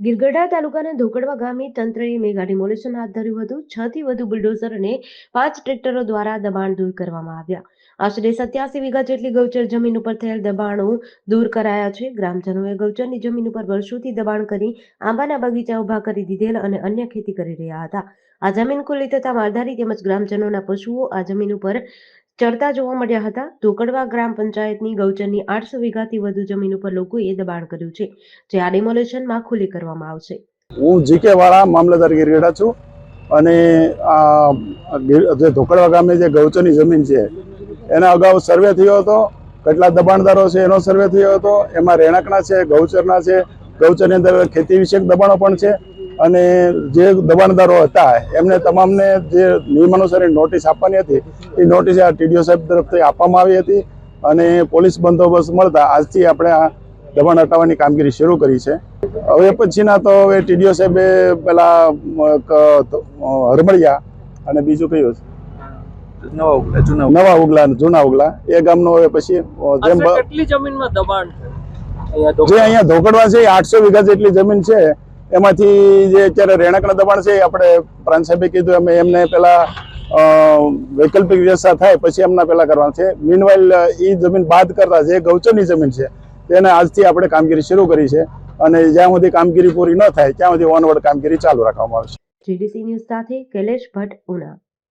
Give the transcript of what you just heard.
ગીરગઢડા તાલુકાના ધોકડવા ગામે તંત્રએ મેગા ડિમોલેશન હાથ ધર્યું હતું. છ થી વધુ બુલડોઝર અને પાંચ ટ્રેક્ટરો દ્વારા દબાણ દૂર કરવામાં આવ્યા. આશરે સત્યાસી વીઘા જેટલી ગૌચર જમીન ઉપર થયેલ દબાણો દૂર કરાયા છે. ગ્રામજનોએ ગૌચરની જમીન ઉપર વર્ષોથી દબાણ કરી આંબાના બગીચા ઊભા કરી દીધેલ અને અન્ય ખેતી કરી રહ્યા હતા. આ જમીન ખુલ્લી થતા માલધારી તેમજ ગ્રામજનોના પશુઓ આ જમીન ઉપર ચરતા જોવા મળ્યા હતા. ધોકડવા ગ્રામ પંચાયતની ગૌચરની આઠસો વીઘાથી વધુ જમીન ઉપર લોકોએ દબાણ કર્યું છે, જે આ ડિમોલેશનમાં ખુલ્લી કરવામાં આવશે. હું જીકે વાળા મામલતદાર ગિરગેડા છું અને આ જે ધોકડવા ગામે જે ગૌચરની જમીન છે, એના અગાઉ સર્વે થયો હતો, કેટલા દબાણદારો છે એનો સર્વે થયો હતો, એમાં રહેણાંકના છે, ગૌચરના છે, ગૌચરની અંદર ખેતી વિષયક દબાણો પણ છે અને જે દબાણદારો હતા એમને તમામને જે નિયમાનુસાર નોટિસ આપવાની હતી એ નોટિસ આ ટીડીઓ સાહેબ તરફથી આપવામાં આવી હતી અને પોલીસ બંદોબસ્ત મળતા આજથી આપણે આ દબાણ હટાવવાની કામગીરી શરૂ કરી છે હવે પછીના તો હવે ટીડીઓ સાહેબે પેલા હરમળિયા અને બીજું કયું છે? નવા ઉગલા જૂના ઉગલા અને જૂના ઉગલા એ ગામનો હવે પછી જેમ કેટલી જમીનમાં દબાણ અહીંયા જે ધોકડવા? અહીંયા ધોકડવા છે આઠસો વીઘા જેટલી જમીન છે એમાંથી જે અત્યારે રહેણાંકના દબાણ છે આપણે પ્રાંત સાહેબે કીધું અમે એમને અ, વૈકલ્પિક વ્યવસ્થા થાય પછી એમના પેલા કરવાના છે. મીનવાઇલ એ જમીન બાદ કરતા જે ગૌચરની જમીન છે તેને આજથી આપણે કામગીરી શરૂ કરી છે. અને જ્યાં સુધી કામગીરી પૂરી ન થાય ત્યાં સુધી ઓનવર્ડ કામગીરી ચાલુ રાખવામાં આવશે જીડીસી ન્યૂઝ સાથે કૈલેશ ભટ્ટ ઉના.